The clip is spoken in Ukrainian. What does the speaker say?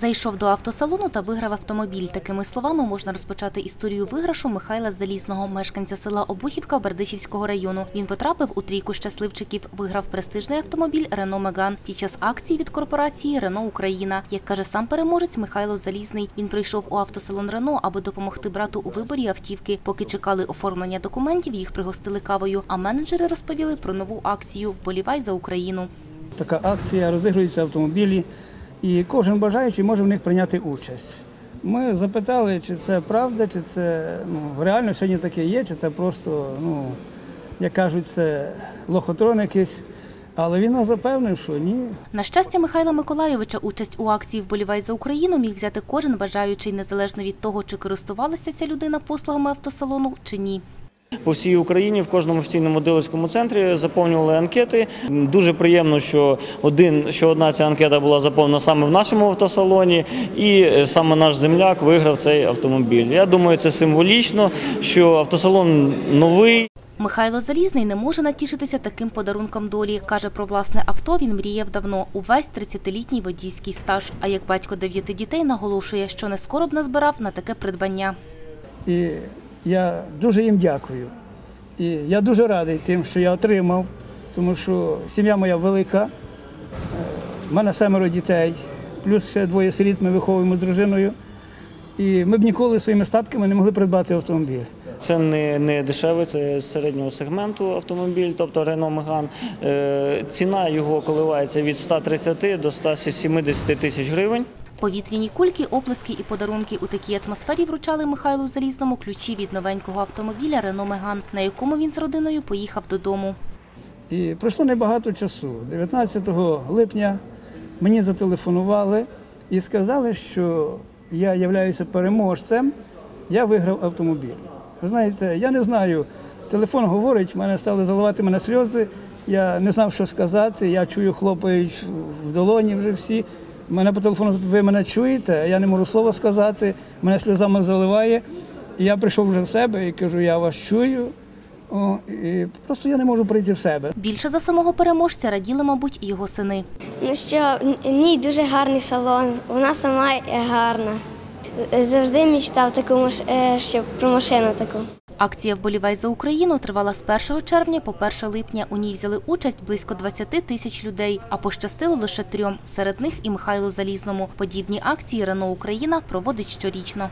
Зайшов до автосалону та виграв автомобіль. Такими словами можна розпочати історію виграшу Михайла Залізного, мешканця села Обухівка Бердичівського району. Він потрапив у трійку щасливчиків, виграв престижний автомобіль Рено Меган під час акції від корпорації Рено Україна. Як каже сам переможець Михайло Залізний, він прийшов у автосалон Рено, аби допомогти брату у виборі автівки. Поки чекали оформлення документів, їх пригостили кавою. А менеджери розповіли про нову акцію Вболівай за Україну. Така акція розігруються автомобілі, і кожен бажаючий може в них прийняти участь. Ми запитали, чи це правда, чи це ну, реально сьогодні таке є, чи це просто, ну, як кажуть, це лохотрон якийсь. Але він нас запевнив, що ні, На щастя Михайла Миколайовича участь у акції Вболівай за Україну міг взяти кожен бажаючий, незалежно від того, чи користувалася ця людина послугами автосалону чи ні. По всій Україні в кожному офіційному дилерському центрі заповнювали анкети. Дуже приємно, що один що одна ця анкета була заповнена саме в нашому автосалоні, і е, саме наш земляк виграв цей автомобіль. Я думаю, це символічно, що автосалон новий. Михайло Залізний не може натішитися таким подарунком долі. Каже, про власне авто він мріяв давно, увесь 30-літній водійський стаж. А як батько дев'яти дітей наголошує, що не скоро б назбирав на таке придбання. І я дуже їм дякую. І я дуже радий тим, що я отримав, тому що сім'я моя велика, у мене семеро дітей, плюс ще двоє сиріт ми виховуємо з дружиною. І ми б ніколи своїми статками не могли придбати автомобіль. Це не, не дешевий, це середнього сегменту автомобіль, тобто Renault Megane. Е, ціна його коливається від 130 до 170 тисяч гривень. Повітряні кульки, оплески і подарунки у такій атмосфері вручали Михайлу Залізному ключі від новенького автомобіля Рено Меган, на якому він з родиною поїхав додому. І пройшло небагато часу. 19 липня мені зателефонували і сказали, що я являюся переможцем, я виграв автомобіль. Ви знаєте, я не знаю, телефон говорить, мене стали заливати мене сльози. Я не знав, що сказати. Я чую, хлопають в долоні вже всі. Мене по телефону запитують, ви мене чуєте, я не можу слова сказати, мене сльозами заливає. І я прийшов вже в себе і кажу, я вас чую. О, і просто я не можу прийти в себе. Більше за самого переможця раділи, мабуть, і його сини. Ну що, в ній дуже гарний салон, вона сама е, гарна. Завжди мечтав таку е, щоб про машину таку. Акція «Вболівай за Україну» тривала з 1 червня по 1 липня. У ній взяли участь близько 20 тисяч людей, а пощастило лише трьом. Серед них і Михайлу Залізному. Подібні акції Рено Україна проводить щорічно.